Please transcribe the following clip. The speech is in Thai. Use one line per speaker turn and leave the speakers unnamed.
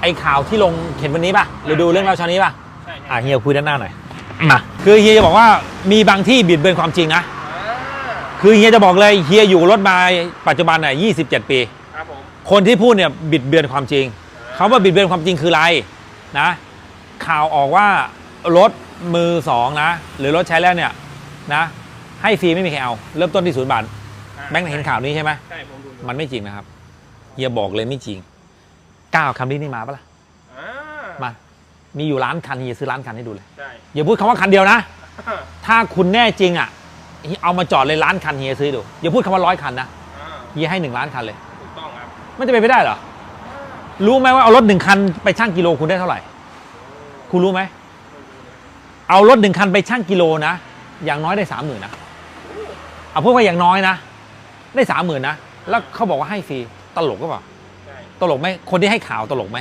ไอ้ข่าวที่ลงเห็นวันนี้ป่ะหรือดูเรื่องเล่าเช้านี้ป่ะ
ใช่
อะเฮียคุยด้านหน้าหน่อยมาคือเฮียจะบอกว่ามีบางที่บิดเบือนความจริงนะ
อ่า
คือเฮียจะบอกเลยเฮียอยู่รถมาปัจจุบันน่ะ27 ปี
ครับผม
คนที่พูดเนี่ยบิดเบือนความจริงเขาว่าบิดเบือนความจริงคืออะไรนะ ข่าวออกว่ารถมือสองนะ หรือรถใช้แล้วเนี่ยนะให้ฟรีไม่มีใครเอา เริ่มต้นที่ศูนย์บาท
อ่า
แบงค์เห็นข่าวนี้ใช่ไหม
ใช่ผมดูอยู่
มันไม่จริงนะครับเฮียบอกเลยไม่จริง ก้าวคำนี้นี่มาปะล่ะ
อ่า
มา มีอยู่ล้านคันเฮียซื้อล้านคันให้ดูเลย
ใช่
อย่าพูดคำว่าคันเดียวนะ ถ้าคุณแน่จริงอะ เอามาจอดเลยล้านคันเฮียซื้อดู อย่าพูดคำว่าร้อยคันนะ
อ่า
เฮียให้หนึ่งล้านคันเลย
ถูกต้องครับ
มันจะเป็นไปได้เหรอ รู้ไหมว่าเอารถหนึ่งคันไปชั่งกิโลคุณได้เท่าไหร่ คุณรู้ไหม เอารถหนึ่งคันไปชั่งกิโลนะ อย่างน้อยได้สามหมื่นนะ เอาพูดว่าอย่างน้อยนะ ได้สามหมื่นนะ แล้วเขาบอกว่าให้ฟรี ตลกก็เปล่า
ใช่
ตลกไหมคนที่ให้ข่าวตลกไหม